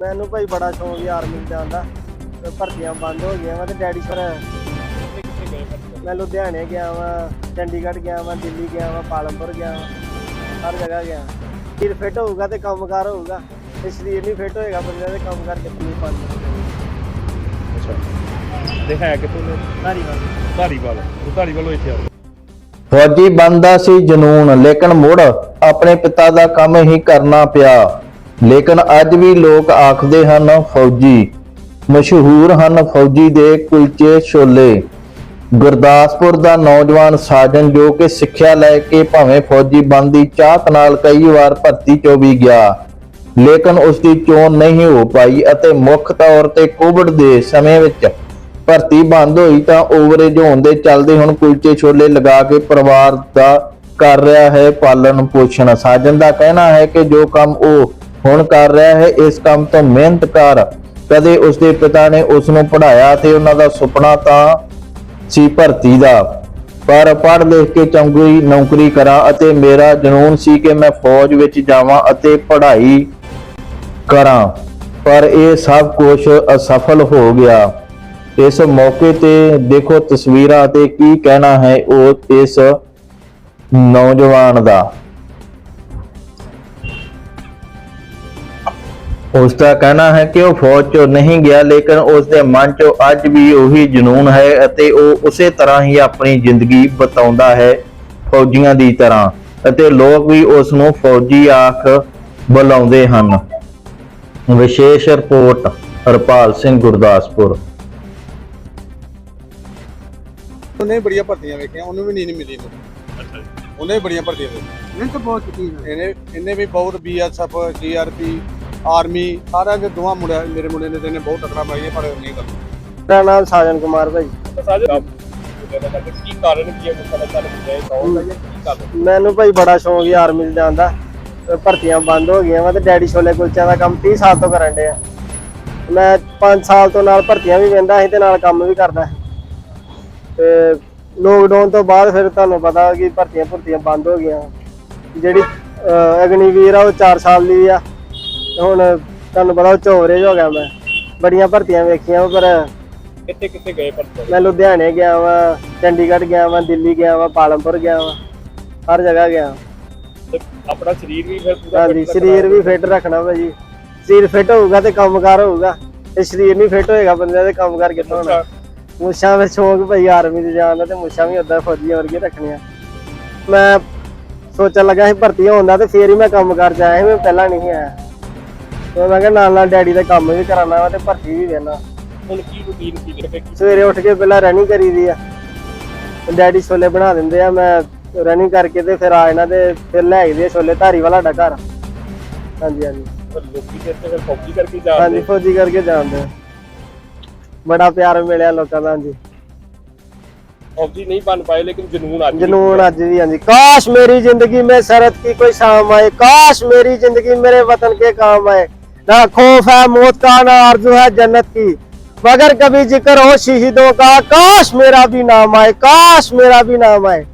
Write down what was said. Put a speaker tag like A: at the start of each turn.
A: ਮੈਨੂੰ ਭਾਈ ਬੜਾ ਸ਼ੌਂਕ ਸੀ ਆਰਮੀ ਜਾਣ ਦਾ। ਤੇ ਭਰਤੀਆਂ ਬੰਦ ਹੋ ਗਈਆਂ ਵਾ ਤੇ ਡੈਡੀ ਸਰ ਮੈਂ ਲੁਧਿਆਣੇ ਗਿਆ ਵਾਂ ਚੰਡੀਗੜ੍ਹ ਗਿਆ ਵਾਂ ਦਿੱਲੀ ਗਿਆ ਵਾਂ ਪਾਲਮਪੁਰ ਗਿਆ ਵਾਂ ਹਰ ਜਗ੍ਹਾ ਗਿਆ। ਸਰੀਰ ਫਿੱਟ ਹੋਊਗਾ ਤੇ ਕੰਮਕਾਰ ਹੋਊਗਾ। ਤੇ ਸਰੀਰ ਨਹੀਂ ਫਿੱਟ ਹੋਏਗਾ ਬੰਦੇ ਦਾ ਕੰਮਕਾਰ ਕਿੱਥੇ ਨਹੀਂ ਪਾਉਂਦਾ।
B: ਅੱਛਾ। ਤੇ ਹੈ ਦੇ?
A: ਧਾਰੀਵਾਲ।
B: ਧਾਰੀਵਾਲ। ਉਹ ਧਾਰੀਵਾਲੋਂ ਇੱਥੇ ਆ।
C: ਫੌਜੀ ਬੰਦਾ ਸੀ ਜਨੂਨ ਲੇਕਿਨ ਮੁੜ ਆਪਣੇ ਪਿਤਾ ਦਾ ਕੰਮ ਹੀ ਕਰਨਾ ਪਿਆ। ਲੇਕਿਨ ਅੱਜ ਵੀ ਲੋਕ ਆਖਦੇ ਹਨ, ਫੌਜੀ ਮਸ਼ਹੂਰ ਹਨ ਫੌਜੀ ਦੇ ਕੁਲਚੇ ਛੋਲੇ। ਗੁਰਦਾਸਪੁਰ ਦਾ ਨੌਜਵਾਨ ਸਾਜਨ ਜੋ ਕਿ ਸਿੱਖਿਆ ਲੈ ਕੇ ਭਾਵੇਂ ਫੌਜੀ ਬਣਨ ਚਾਹਤ ਨਾਲ ਕਈ ਵਾਰ ਭਰਤੀ ਚੋਂ ਵੀ ਗਿਆ, ਲੇਕਿਨ ਉਸ ਦੀ ਚੋਣ ਨਹੀਂ ਹੋ ਪਾਈ ਅਤੇ ਮੁੱਖ ਤੌਰ ਤੇ ਕੋਵਿਡ ਦੇ ਸਮੇਂ ਵਿੱਚ ਭਰਤੀ ਬੰਦ ਹੋਈ ਤਾਂ ਓਵਰੇਜ ਹੋਣ ਦੇ ਚੱਲਦੇ ਹੁਣ ਕੁਲਚੇ ਛੋਲੇ ਲਗਾ ਕੇ ਪਰਿਵਾਰ ਦਾ ਕਰ ਰਿਹਾ ਹੈ ਪਾਲਣ ਪੋਸ਼ਣ। ਸਾਜਨ ਦਾ ਕਹਿਣਾ ਹੈ ਕਿ ਜੋ ਕੰਮ ਉਹ ਹੁਣ ਕਰ ਰਿਹਾ ਹੈ ਇਸ ਕੰਮ ਤੋਂ ਮਿਹਨਤ ਕਰ। ਕਦੇ ਉਸਦੇ ਪਿਤਾ ਨੇ ਉਸ ਨੂੰ ਪੜ੍ਹਾਇਆ ਤੇ ਉਹਨਾਂ ਦਾ ਸੁਪਨਾ ਤਾਂ ਸੀ ਭਰਤੀ ਦਾ। ਪਰ ਪੜ੍ਹ ਲਿਖ ਕੇ ਚੰਗੀ ਨੌਕਰੀ ਕਰਾਂ ਅਤੇ ਮੇਰਾ ਜਨੂਨ ਸੀ ਕਿ ਮੈਂ ਫੌਜ ਵਿੱਚ ਜਾਵਾਂ ਅਤੇ ਪੜ੍ਹਾਈ ਕਰਾਂ। ਪਰ ਇਹ ਸਭ ਕੁਝ ਅਸਫਲ ਹੋ ਗਿਆ। ਇਸ ਮੌਕੇ ਤੇ ਦੇਖੋ ਤਸਵੀਰਾਂ ਤੇ ਕੀ ਕਹਿਣਾ ਹੈ ਉਹ ਇਸ ਨੌਜਵਾਨ ਦਾ। ਉਸ ਦਾ ਕਹਿਣਾ ਹੈ ਕਿ ਉਹ ਫੌਜ ਚੋਂ ਨਹੀਂ ਗਿਆ ਲੇਕਿਨ ਉਸ ਦੇ ਮਨ ਚੋਂ ਅੱਜ ਵੀ ਉਹੀ ਜਨੂਨ ਹੈ ਅਤੇ ਉਹ ਉਸੇ ਤਰ੍ਹਾਂ ਹੀ ਆਪਣੀ ਜ਼ਿੰਦਗੀ ਬਤਾਉਂਦਾ ਹੈ ਫੌਜੀਆਂ ਦੀ ਤਰ੍ਹਾਂ ਅਤੇ ਲੋਕ ਵੀ ਉਸ ਨੂੰ ਫੌਜੀ ਆਖ ਬੁਲਾਉਂਦੇ ਹਨ। ਵਿਸ਼ੇਸ਼ ਰਿਪੋਰਟ ਹਰਪਾਲ ਸਿੰਘ ਗੁਰਦਾਸਪੁਰ।
D: ਉਹਨੇ ਬੜੀਆਂ ਭਰਤੀਆਂ ਵੇਖੀਆਂ ਉਹਨੂੰ ਵੀ ਨੀਂਦ ਮਿਲੀ
B: ਅੱਛਾ
D: ਉਹਨੇ ਬੜੀਆਂ ਭਰਤੀਆਂ ਵੇਖੀਆਂ।
A: ਤਾਂ ਬਹੁਤ
D: ਇਹਨੇ ਇਹਨੇ ਵੀ ਬਹੁਤ ਬੀਐਸਐਫ ਜੀਆਰਪੀ ਆਰਮੀ ਸਾਰਿਆਂ ਦੇ ਦੋਵਾਂ ਮੁੰਡਿਆਂ ਮੇਰੇ ਮੁੰਡੇ ਨੇ ਤੇ ਬਹੁਤ ਟੱਕਰਾਂ ਮਾਰੀਆਂ ਪਰ ਨਹੀਂ ਕਰ
A: ਮੇਰਾ ਨਾਮ ਸਾਜਨ ਕੁਮਾਰ ਭਾਈ।
B: ਤਾਂ ਸਾਜੇ ਕੀ ਕਾਰਨ ਕੀ ਹੈ? ਮੁੱਖ ਦਾ ਇਹ ਕੌਣ ਹੈ ਕੀ ਕਾਰਨ?
A: ਮੈਨੂੰ ਭਾਈ ਬੜਾ ਸ਼ੌਂਕ ਸੀ ਆਰਮੀ 'ਚ ਜਾਣ ਦਾ। ਭਰਤੀਆਂ ਬੰਦ ਹੋ ਗਈਆਂ ਵਾ ਤੇ ਡੈਡੀ ਛੋਲੇ ਕੁਲਚਿਆਂ ਦਾ ਕੰਮ 30 ਸਾਲ ਤੋਂ ਕਰਨ ਡਿਆ ਮੈਂ 5 ਸਾਲ ਤੋਂ ਨਾਲ ਭਰਤੀਆਂ ਵੀ ਵੇਂਦਾ ਸੀ ਤੇ ਨਾਲ ਕੰਮ ਵੀ ਕਰਦਾ ਤੇ ਲੋਕਡਾਊਨ ਤੋਂ ਬਾਅਦ ਫਿਰ ਤੁਹਾਨੂੰ ਪਤਾ ਕਿ ਭਰਤੀਆਂ ਭਰਤੀਆਂ ਬੰਦ ਹੋ ਗਈਆਂ। ਜਿਹੜੀ ਅਗਨੀਵੀਰ ਆ ਉਹ 4 ਸਾਲ ਦੀ ਆ। ਤੇ ਹੁਣ ਤੁਹਾਨੂੰ ਪਤਾ ਚੋਵਰੇਜ ਹੋ ਗਿਆ ਮੈਂ। ਬੜੀਆਂ ਭਰਤੀਆਂ ਵੇਖੀਆਂ ਪਰ
B: ਕਿੱਥੇ ਕਿੱਥੇ ਗਏ ਪਰ
A: ਮੈਂ ਲੁਧਿਆਣੇ ਗਿਆ ਵਾਂ ਚੰਡੀਗੜ੍ਹ ਗਿਆ ਵਾਂ ਦਿੱਲੀ ਗਿਆ ਵਾਂ ਪਾਲਮਪੁਰ ਗਿਆ ਵਾਂ ਹਰ ਜਗ੍ਹਾ ਗਿਆ।
B: ਆਪਣਾ ਸਰੀਰ ਵੀ ਫਿਰ ਪੂਰਾ
A: ਹਾਂਜੀ
B: fit
A: ਸਰੀਰ
B: ਰੱਖਣਾ।
A: ਵੀ ਫਿੱਟ ਰੱਖਣਾ ਭਾਜੀ। ਸਰੀਰ ਫਿੱਟ ਹੋਊਗਾ ਤੇ ਕੰਮਕਾਰ ਹੋਊਗਾ। ਤੇ ਸਰੀਰ ਨਹੀਂ ਫਿੱਟ ਹੋਏਗਾ ਬੰਦੇ ਦਾ ਕੰਮਕਾਰ ਕਿੱਥੋਂ ਹੋਣਾ। ਮੁੱਛਾਂ ਵਿੱਚ ਸ਼ੌਂਕ ਭਾਈ ਆਰਮੀ ਦੇ ਜਾਣ ਦਾ ਤੇ ਮੁੱਛਾਂ ਵੀ ਉਦਾਂ ਫੌਜੀਆਂ ਵਰਗੀਆਂ ਰੱਖਣੀਆਂ। ਮੈਂ ਸੋਚਣ ਲੱਗਾ ਸੀ ਭਰਤੀ ਹੋਣ ਦਾ ਤੇ ਫੇਰ ਹੀ ਮੈਂ ਕੰਮਕਾਰ ਚ ਆਇਆ ਸੀ ਮੈਂ ਪਹਿਲਾਂ ਨਹੀਂ ਸੀ ਆਇਆ। ਤੇ ਮੈਂ ਕਿਹਾ ਨਾਲ ਨਾਲ ਡੈਡੀ ਦਾ ਕੰਮ ਵੀ ਕਰਾਉਣਾ ਵਾ ਤੇ ਭਰਤੀ ਵੀ ਦੇਣਾ
B: ਹੁਣ ਕੀ ਰੁਟੀਨ ਕੀ ਕਰੇ
A: ਸਵੇਰੇ ਉੱਠ ਕੇ ਪਹਿਲਾਂ ਰਨਿੰਗ ਕਰੀਦੀ ਆ। ਡੈਡੀ ਛੋਲੇ ਬਣਾ ਦਿੰਦੇ ਆ ਮੈਂ ਰਨਿੰਗ ਕਰਕੇ ਤੇ ਫਿਰ ਆ ਇਹਨਾਂ ਦੇ ਫਿਰ ਲੈ ਆਈਦੇ ਛੋਲੇ ਧਾਰੀ ਵਾਲਾ ਦਾ ਘਰ। ਹਾਂਜੀ ਹਾਂਜੀ।
B: ਲੋਕੀ ਫੌਜੀ ਕਰਕੇ
A: ਫੌਜੀ ਕਰਕੇ ਜਾਂਦੇ ਬੜਾ ਪਿਆਰ ਮਿਲਿਆ ਲੋਕਾਂ ਦਾ ਹਾਂਜੀ।
B: ਫੌਜੀ ਨਹੀਂ ਬਣ ਪਾਏ ਲੇਕਿਨ ਜਨੂਨ ਅੱਜ
A: ਜਨੂਨ ਅੱਜ ਵੀ ਹਾਂਜੀ। ਕਾਸ਼ ਮੇਰੀ ਜ਼ਿੰਦਗੀ ਮੇ ਸਰਤ ਕੀ ਕੋਈ ਸ਼ਾਮ ਆਏ ਕਾਸ਼ ਮੇਰੀ ਜ਼ਿੰਦਗੀ ਮੇਰੇ ਵਤਨ ਕੇ ਕਾਮ ਆਏ। ना खौफ है मौत का ना आरजू है जन्नत की मगर कभी जिक्र हो शहीदों का काश मेरा भी नाम आए काश मेरा भी नाम आए